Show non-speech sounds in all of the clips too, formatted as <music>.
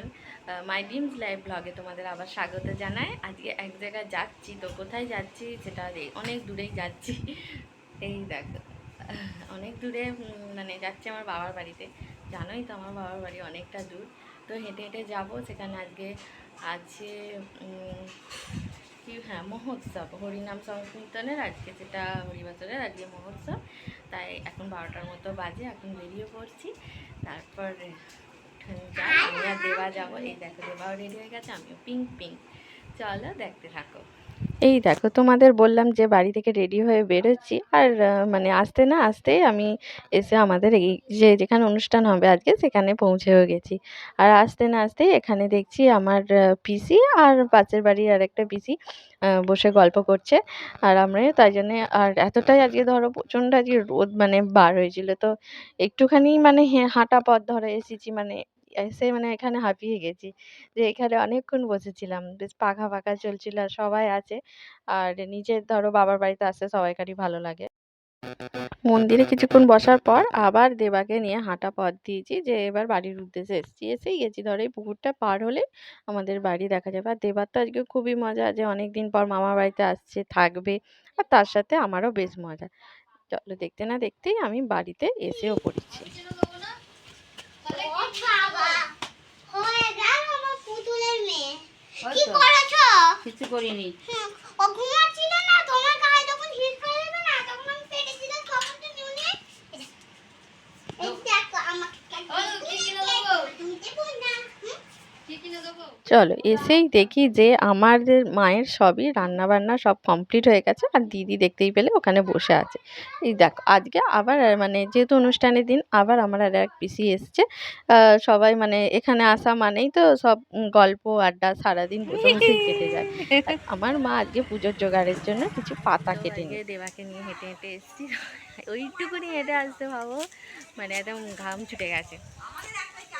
One মাই dreams live ব্লগে তোমাদের আবার স্বাগত জানাই। আজকে এক জায়গায় যাচ্ছি তো কোথায় যাচ্ছি সেটা অনেক দূরেই যাচ্ছি। এই দেখো, অনেক দূরে মানে যাচ্ছি আমার বাবার বাড়িতে। জানোই তো আমার বাবার বাড়ি অনেকটা দূর। তো হেঁটে হেঁটে যাব, সেখানে আজকে আছে কি হ্যাঁ মহোৎসব, হরিনাম সংকীর্তনের আজকে যেটা হরিবাসরের আজকে মহোৎসব। তাই এখন বারোটার মতো বাজে, এখন বেরিয়ে পড়ছি। তারপর আমি আর দেবা যাব এই দেখো দেবাও রেডি হয়ে গেছে আমিও পিঙ্ক পিঙ্ক চলো দেখতে থাকো এই দেখো তোমাদের বললাম যে বাড়ি থেকে রেডি হয়ে বেরোচ্ছি। আর মানে আসতে না আসতেই আমি এসে আমাদের এই যে যেখানে অনুষ্ঠান হবে আজকে, সেখানে পৌঁছেও গেছি। আর আসতে না আসতেই এখানে দেখছি আমার পিসি আর পাশের বাড়ির আর একটা পিসি বসে গল্প করছে। আর আমরা তাই জন্যে, আর এতটাই আজকে ধরো প্রচণ্ড আজকে রোদ মানে বার হয়েছিল। তো একটুখানি মানে হাঁটা পথ ধরে এসেছি মানে এসে মানে এখানে হাঁপিয়ে গেছি। যে এখানে অনেকক্ষণ বসেছিলাম, বেশ পাখা ফাঁকা চলছিল আর সবাই আছে। আর নিজের ধরো বাবার বাড়িতে আসতে সবাইকারই ভালো লাগে। মন্দিরে কিছুক্ষণ বসার পর আবার দেবাকে নিয়ে হাঁটা পথ দিয়েছি যে এবার বাড়ির উদ্দেশ্যে এসেছি। এসেই গেছি ধরো এই পুকুরটা পার হলে আমাদের বাড়ি দেখা যাবে। আর দেবার তো আজকে খুবই মজা যে অনেক দিন পর মামার বাড়িতে আসছে, থাকবে। আর তার সাথে আমারও বেশ মজা। চলো দেখতে না দেখতেই আমি বাড়িতে এসেও পড়েছি ও বাবা হয়ে গেল আমার পুতুলের মেয়ে ওই কি তো, করেছ কিছু করিনি হুম, ও ঘুমাচ্ছিল না তোমার গায়ে যখন হিট করে দেবে না তখন আমি পেটে দিলে খবরটা নিয়ে নিয়ে এই দেখো আমাকে তুমি দেখো না হুম? চলো এসেই দেখি যে আমাদের মায়ের সবই রান্না বান্না সব কমপ্লিট হয়ে গেছে আর দিদি দেখতেই পেলে ওখানে বসে আছে। এই দেখো আজকে আবার মানে যেহেতু অনুষ্ঠানের দিন আবার আমার আর এক পিসি এসছে। সবাই মানে এখানে আসা মানেই তো সব গল্প আড্ডা সারাদিন বসে বসেই কেটে যায়। আমার মা আজকে পুজোর জোগাড়ের জন্য কিছু পাতা কেটে নিয়ে দেবাকে নিয়ে হেঁটে হেঁটে এসেছি। ওইটুকুনি হেঁটে আসতে ভাবো মানে একদম ঘাম ছুটে গেছে।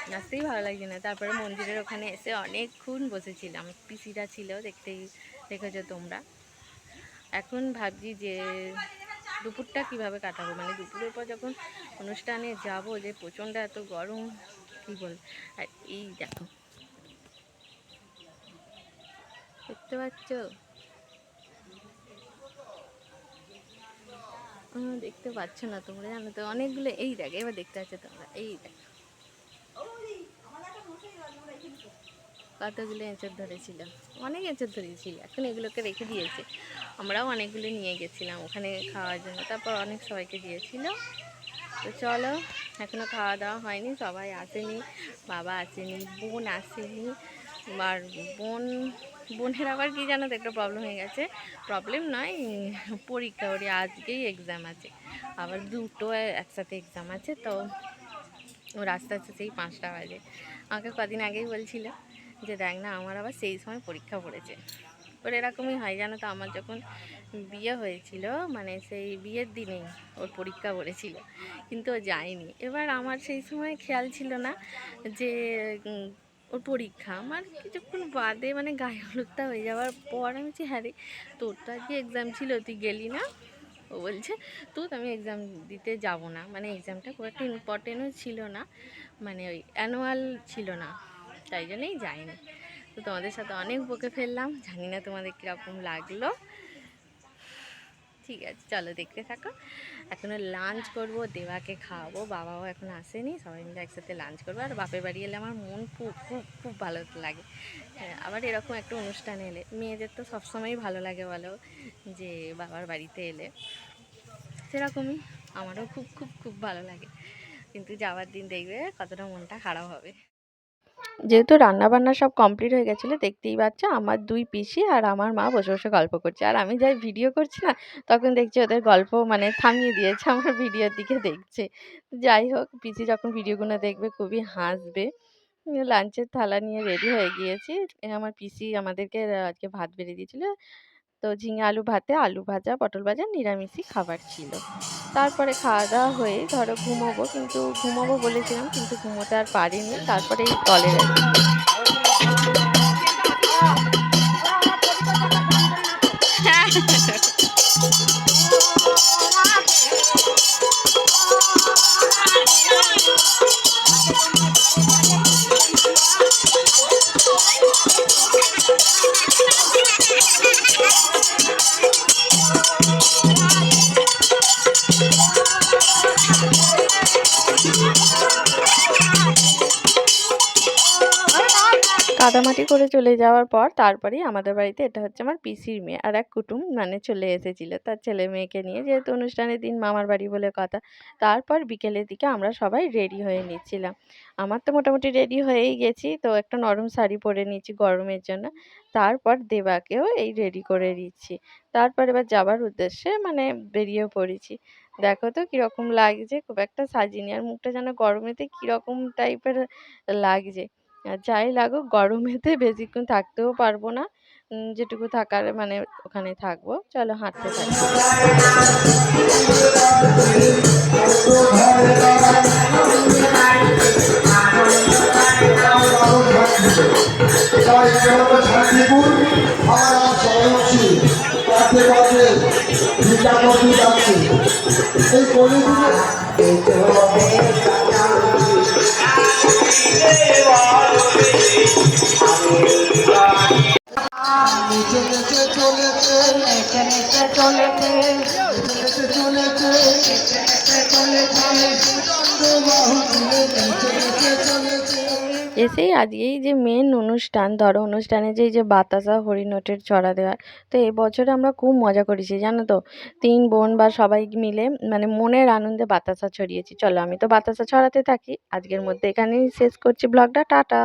নাচতেই ভালো লাগছে না। তারপরে মন্দিরের ওখানে এসে অনেকক্ষণ বসেছিলাম। পিসিরা ছিল, দেখতেই দেখেছ তোমরা। এখন ভাবছি যে দুপুরটা কীভাবে কাটাবো? মানে দুপুরের পর যখন অনুষ্ঠানে যাব যে প্রচণ্ড এত গরম, কী বল? আর এই দেখো। দেখতে পাচ্ছ? দেখতে পাচ্ছ না তোমরা, জানো তো। অনেকগুলো, এই দেখ, এবার দেখতে পাচ্ছ তোমরা। এই দেখ। কতগুলো এঁচড় ধরেছিল অনেক এঁচড় ধরেছিল এখন এগুলোকে রেখে দিয়েছে। আমরাও অনেকগুলো নিয়ে গেছিলাম ওখানে খাওয়ার জন্য, তারপর অনেক সবাইকে দিয়েছিল। তো চলো এখনও খাওয়া দাওয়া হয়নি, সবাই আসেনি, বাবা আসেনি, বোন আসেনি, আর বোন, বোনের আবার কি জানো তো একটা প্রবলেম হয়ে গেছে। প্রবলেম নয়, পরীক্ষা, ওর আজকেই এক্সাম আছে। আবার দুটো একসাথে এক্সাম আছে, তো ও আস্তে আস্তে সেই পাঁচটা বাজে। আমাকে কদিন আগেই বলছিল যে দেখ না, আমার আবার সেই সময় পরীক্ষা পড়েছে। ওর এরকমই হয়, জানো তো, আমার যখন বিয়ে হয়েছিল মানে সেই বিয়ের দিনেই ওর পরীক্ষা পড়েছিল, কিন্তু ও যায়নি। এবার আমার সেই সময় খেয়াল ছিল না যে ওর পরীক্ষা। আমার কিছুক্ষণ বাদে মানে গায়ে হলুদটা হয়ে যাওয়ার পর আমি বলছি হ্যাঁ রে তোর তো আজকে এক্সাম ছিল? তুই গেলি না? ও বলছে তো আমি এক্সাম দিতে যাব না। মানে এক্সামটা খুব একটা ইম্পর্টেন্টও ছিল না মানে ওই অ্যানুয়াল ছিল না। তাই জন্যই যাইনি। তো তোমাদের সাথে অনেক বকে ফেললাম জানি না তোমাদের কীরকম লাগল। ঠিক আছে চলো দেখতে থাকো। এখনও লাঞ্চ করব দেবাকে খাওয়াবো বাবাও এখন আসেনি সবাই মিলে একসাথে লাঞ্চ করব। আর বাপের বাড়ি এলে আমার মন খুব খুব খুব ভালো লাগে। হ্যাঁ, আবার এরকম একটা অনুষ্ঠান এলে মেয়েদের তো সবসময়ই ভালো লাগে বলো যে বাবার বাড়িতে এলে। সেরকমই আমারও খুব খুব খুব ভালো লাগে। কিন্তু যাওয়ার দিন দেখবে কতটা মনটা খারাপ হবে। যেহেতু রান্না বান্না সব কমপ্লিট হয়ে গেছিল, দেখতেই পাচ্ছ আমার দুই পিসি আর আমার মা বসে বসে গল্প করছে। আর আমি যাই ভিডিও করছি না, তখন দেখছি ওদের গল্প মানে থামিয়ে দিয়েছে, আমার ভিডিওর দিকে দেখছে। যাই হোক, পিসি যখন ভিডিওগুলো দেখবে খুবই হাসবে। লাঞ্চের থালা নিয়ে রেডি হয়ে গিয়েছি। আমার পিসি আমাদেরকে আজকে ভাত বেড়ে দিয়েছিল। তো ঝিঙে আলু ভাতে আলু ভাজা, পটল ভাজা, নিরামিষই খাবার ছিল। তারপরে খাওয়া দাওয়া হয়ে ধরো ঘুমোবো, কিন্তু ঘুমোবো বলেছিলাম, কিন্তু ঘুমোতে আর পারিনি। তারপরে এই কলের কাদামাটি করে চলে যাওয়ার পর তারপরেই আমাদের বাড়িতে এটা হচ্ছে আমার পিসির মেয়ে আর এক কুটুম মানে চলে এসেছিল তার ছেলে মেয়েকে নিয়ে যেহেতু অনুষ্ঠানের দিন মামার বাড়ি বলে কথা। তারপর বিকেলের দিকে আমরা সবাই রেডি হয়ে নিচ্ছিলাম। আমার তো মোটামুটি রেডি হয়েই গেছি তো একটা নরম শাড়ি পরে নিচ্ছি গরমের জন্য। তারপর দেবাকেও এই রেডি করে দিচ্ছি। তারপর এবার যাবার উদ্দেশ্যে মানে বেরিয়ে পড়েছি। দেখো তো কীরকম লাগছে খুব একটা সাজিনি। আর মুখটা যেন গরমেতে কীরকম টাইপের লাগছে। যাই লাগুক, গরমেতে <laughs> বেশিক্ষণ থাকতেও পারব না। যেটুকু থাকার মানে ওখানে থাকব। চলো হাঁটতে থাকি। এই কলিযুগে নেচে নেচে চলেছে নেচে নেচে চলেছে নেচে নেচে চলেছে বাহু তুলে নেচে নেচে চলেছে এসেই আজকেই যে মেন অনুষ্ঠান, ধরো অনুষ্ঠানে যে এই যে বাতাসা, হরিণটের চড়া দেওয়া তো এই বছর আমরা খুব মজা করেছি, জানো তো? তিন বোন বা সবাই মিলে মানে মনের আনন্দে বাতাসা ছড়িয়েছি। চলো আমি তো বাতাসা ছড়াতে থাকি, আজকের মধ্যে এখানেই শেষ করছি ব্লগটা, টাটা!